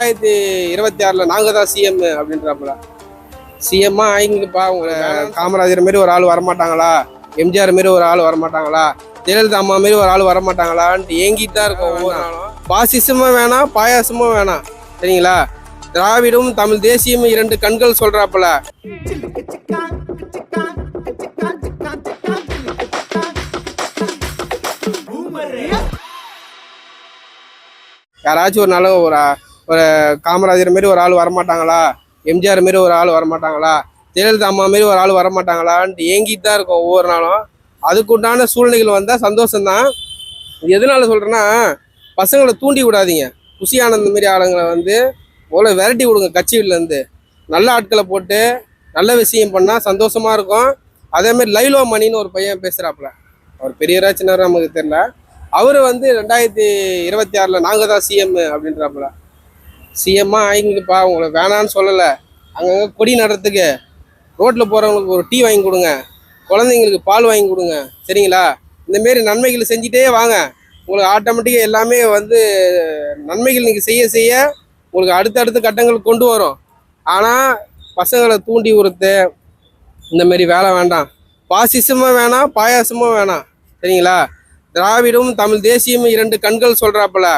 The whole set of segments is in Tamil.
ரெண்டாயிரத்தி இருபத்தி ஆறுல நாங்க தான் சிஎம் அப்படின்றாப்புல. சிஎம்மா ஆயிங்கப்பா உங்களை காமராஜர் மாரி ஒரு ஆள் வரமாட்டாங்களா? எம்ஜிஆர் மாரி ஒரு ஆள் வரமாட்டாங்களா? ஜெயலலிதா அம்மா மாரி ஒரு ஆள் வரமாட்டாங்களான்ட்டு ஏங்கிட்டு தான் இருக்கும் ஒவ்வொரு நாளும். பாசிசமும் வேணாம் பாயாசமும் வேணாம். சரிங்களா? திராவிடம் தமிழ் தேசியமும் இரண்டு கண்கள் சொல்றாப்புல. யாராச்சும் ஒரு நாள் ஒரு ஒரு காமராஜர் மாரி ஒரு ஆள் வரமாட்டாங்களா? எம்ஜிஆர் மாரி ஒரு ஆள் வரமாட்டாங்களா? ஜெயலலிதா அம்மா மாரி ஒரு ஆள் வரமாட்டாங்களான்ட்டு ஏங்கிட்டு தான் இருக்கும் ஒவ்வொரு நாளும். அதுக்குண்டான சூழ்நிலைகள் வந்தால் சந்தோஷம்தான். எதனால சொல்கிறேன்னா பசங்களை தூண்டி விடாதீங்க. குஷி ஆனந்த் மாரி ஆளுங்களை வந்து முதல்ல விரட்டி விடுங்க கட்சியிலேருந்து நல்ல ஆட்களை போட்டு நல்ல விஷயம் பண்ணால் சந்தோஷமாக இருக்கும். அதேமாதிரி லைலோ மணின்னு ஒரு பையன் பேசுகிறாப்புல அவர் பெரியரா சின்னவரா நமக்கு தெரில அவர் வந்து ரெண்டாயிரத்தி இருபத்தி ஆறில் நாங்கள் தான் சிஎம் அப்படின்றாப்புல. சிஎம்மா ஆயிங்கப்பா உங்களை வேணான்னு சொல்லலை. அங்கங்கே கொடி நடுறதுக்கு. ரோட்டில் போகிறவங்களுக்கு ஒரு டீ வாங்கி கொடுங்க. குழந்தைங்களுக்கு பால் வாங்கி கொடுங்க. சரிங்களா? இந்தமாரி நன்மைகள் செஞ்சுட்டே வாங்க. உங்களுக்கு ஆட்டோமேட்டிக்காக எல்லாமே வந்து நன்மைகள் நீங்கள் செய்ய செய்ய உங்களுக்கு அடுத்தடுத்த கட்டங்களுக்கு கொண்டு வரும். ஆனால் பசங்களை தூண்டி உறுத்து இந்தமாரி வேலை வேண்டாம். பாசிசமும் வேணாம் பாயாசமும் வேணாம். சரிங்களா? திராவிடமும் தமிழ் தேசியமும் இரண்டு கண்கள் சொல்கிறாப்புல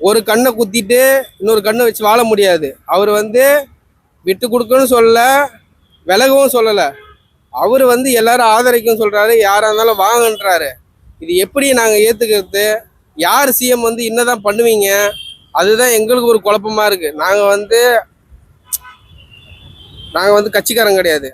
ஒரு கண்ணை குத்திட்டு இன்னொரு கண்ணை வச்சு வாழ முடியாது. அவர் வந்து விட்டு கொடுக்கணும்னு சொல்லல விலகவும் சொல்லலை. அவர் வந்து எல்லாரும் ஆதரிக்கும் சொல்கிறாரு யாராக இருந்தாலும் வாங்கன்றாரு. இது எப்படி நாங்கள் ஏற்றுக்கிறது யார் சிஎம் வந்து என்னதான் பண்ணுவீங்க? அதுதான் எங்களுக்கு ஒரு குழப்பமா இருக்குது நாங்கள் வந்து நாங்கள் வந்து கட்சிக்காரங்க கிடையாது.